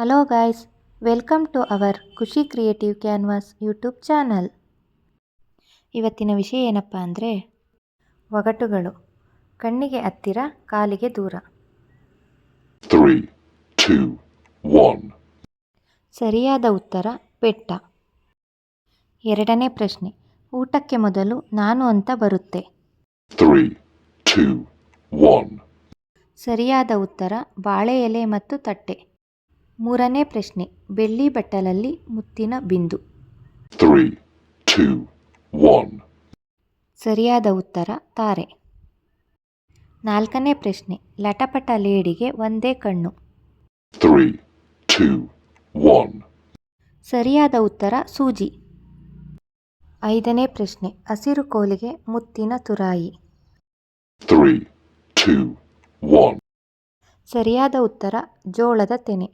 Hello guys welcome to our Khushi creative canvas YouTube channel ಇವತ್ತಿನ ವಿಷಯ ಏನಪ್ಪ ಅಂದರೆ ಒಗಟುಗಳು ಕಣ್ಣಿಗೆ ಹತ್ತಿರ ಕಾಲಿಗೆ ದೂರ. ಸರಿಯಾದ ಉತ್ತರ ಬೆಟ್ಟ. ಎರಡನೇ ಪ್ರಶ್ನೆ ಊಟಕ್ಕೆ ಮೊದಲು ನಾನು ಅಂತ ಬರುತ್ತೆ. ಸರಿಯಾದ ಉತ್ತರ ಬಾಳೆ ಎಲೆ ಮತ್ತು ತಟ್ಟೆ. ಮೂರನೇ ಪ್ರಶ್ನೆ ಬೆಳ್ಳಿ ಬಟ್ಟಲಲ್ಲಿ ಮುತ್ತಿನ ಬಿಂದು Three, two, one. ಸರಿಯಾದ ಉತ್ತರ ತಾರೆ ನಾಲ್ಕನೇ ಪ್ರಶ್ನೆ ಲಟಪಟ ಲೇಡಿಗೆ ಒಂದೇ ಕಣ್ಣು Three, two, one. ಸರಿಯಾದ ಉತ್ತರ ಸೂಜಿ ಐದನೇ ಪ್ರಶ್ನೆ ಹಸಿರು ಕೋಲಿಗೆ ಮುತ್ತಿನ ತುರಾಯಿ Three, two, one. ಸರಿಯಾದ ಉತ್ತರ ಜೋಳದ ತೆನೆ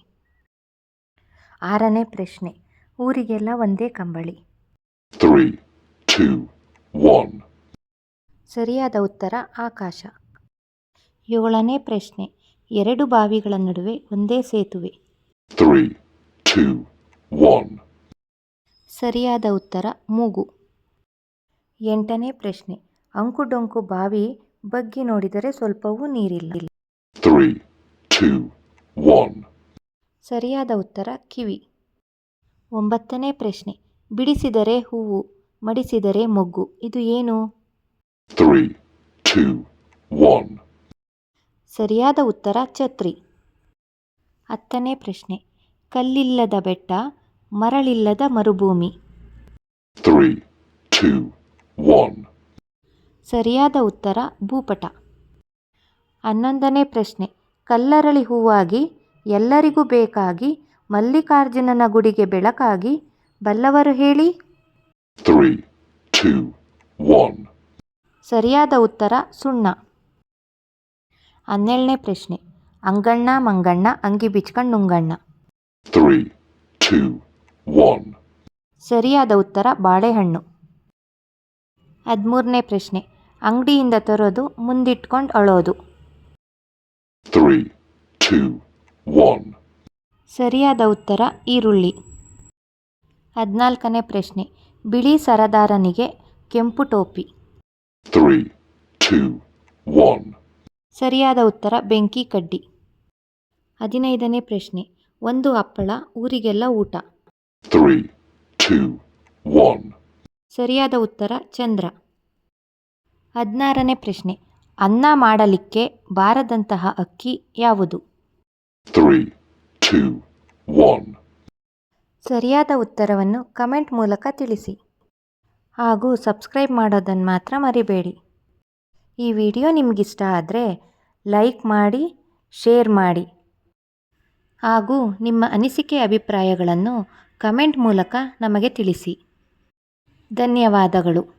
ಆರನೇ ಪ್ರಶ್ನೆ. ಊರಿಗೆಲ್ಲ ಒಂದೇ ಕಂಬಳಿ. Three, two, one. ಸರಿಯಾದ ಉತ್ತರ ಆಕಾಶ. ಏಳನೇ ಪ್ರಶ್ನೆ. ಎರಡು ಬಾವಿಗಳ ನಡುವೆ ಒಂದೇ ಸೇತುವೆ. Three, two, one. ಸರಿಯಾದ ಉತ್ತರ ಮೂಗು. ಎಂಟನೇ ಪ್ರಶ್ನೆ. ಅಂಕುಡೊಂಕು ಬಾವಿ ಬಗ್ಗಿ ನೋಡಿದರೆ ಸ್ವಲ್ಪವೂ ನೀರಿಲ್ಲ. Three, two, one. ಸರಿಯಾದ ಉತ್ತರ ಕಿವಿ. ಒಂಬತ್ತನೇ ಪ್ರಶ್ನೆ. ಬಿಡಿಸಿದರೆ ಹೂವು ಮಡಿಸಿದರೆ ಮೊಗ್ಗು. ಇದು ಏನು. ಸರಿಯಾದ ಉತ್ತರ ಛತ್ರಿ. ಹತ್ತನೇ ಪ್ರಶ್ನೆ. ಕಲ್ಲಿಲ್ಲದ ಬೆಟ್ಟ ಮರಳಿಲ್ಲದ ಮರುಭೂಮಿ. ಸರಿಯಾದ ಉತ್ತರ ಭೂಪಟ. ಹನ್ನೊಂದನೇ ಪ್ರಶ್ನೆ. ಕಲ್ಲರಳಿ ಹೂವಾಗಿ ಎಲ್ಲರಿಗೂ ಬೇಕಾಗಿ ಮಲ್ಲಿಕಾರ್ಜುನನ ಗುಡಿಗೆ ಬೆಳಕಾಗಿ ಬಲ್ಲವರು ಹೇಳಿ. Three, two, one. ಸರಿಯಾದ ಉತ್ತರ ಸುಣ್ಣ. ಹನ್ನೆರಡನೇ ಪ್ರಶ್ನೆ. ಅಂಗಣ್ಣ ಮಂಗಣ್ಣ ಅಂಗಿ ಬಿಚ್ಕಂಡು ನುಂಗಣ್ಣ. Three two. ಸರಿಯಾದ ಉತ್ತರ ಬಾಳೆಹಣ್ಣು. ಹದಿಮೂರನೇ ಪ್ರಶ್ನೆ. ಅಂಗಡಿಯಿಂದ ತರೋದು ಮುಂದಿಟ್ಕೊಂಡು ಅಳೋದು. Three, two, one. ಸರಿಯಾದ ಉತ್ತರ ಈರುಳ್ಳಿ. ಹದಿನಾಲ್ಕನೇ ಪ್ರಶ್ನೆ. ಬಿಳಿ ಸರದಾರನಿಗೆ ಕೆಂಪು ಟೋಪಿ. ತ್ರೀ ಟೂ ಒನ್ ಸರಿಯಾದ ಉತ್ತರ ಬೆಂಕಿ ಕಡ್ಡಿ. ಹದಿನೈದನೇ ಪ್ರಶ್ನೆ. ಒಂದು ಹಪ್ಪಳ ಊರಿಗೆಲ್ಲ ಊಟ. ತ್ರೀ ಟೂ ಒನ್ ಸರಿಯಾದ ಉತ್ತರ ಚಂದ್ರ. ಹದಿನಾರನೇ ಪ್ರಶ್ನೆ. ಅನ್ನ ಮಾಡಲಿಕ್ಕೆ ಬಾರದಂತಹ ಅಕ್ಕಿ ಯಾವುದು? Three, two, one. ಸರಿಯಾದ ಉತ್ತರವನ್ನು ಕಮೆಂಟ್ ಮೂಲಕ ತಿಳಿಸಿ ಹಾಗೂ ಸಬ್ಸ್ಕ್ರೈಬ್ ಮಾಡೋದನ್ನು ಮಾತ್ರ ಮರಿಬೇಡಿ. ಈ ವಿಡಿಯೋ ನಿಮಗಿಷ್ಟ ಆದರೆ ಲೈಕ್ ಮಾಡಿ ಶೇರ್ ಮಾಡಿ ಹಾಗೂ ನಿಮ್ಮ ಅನಿಸಿಕೆ ಅಭಿಪ್ರಾಯಗಳನ್ನು ಕಮೆಂಟ್ ಮೂಲಕ ನಮಗೆ ತಿಳಿಸಿ. ಧನ್ಯವಾದಗಳು.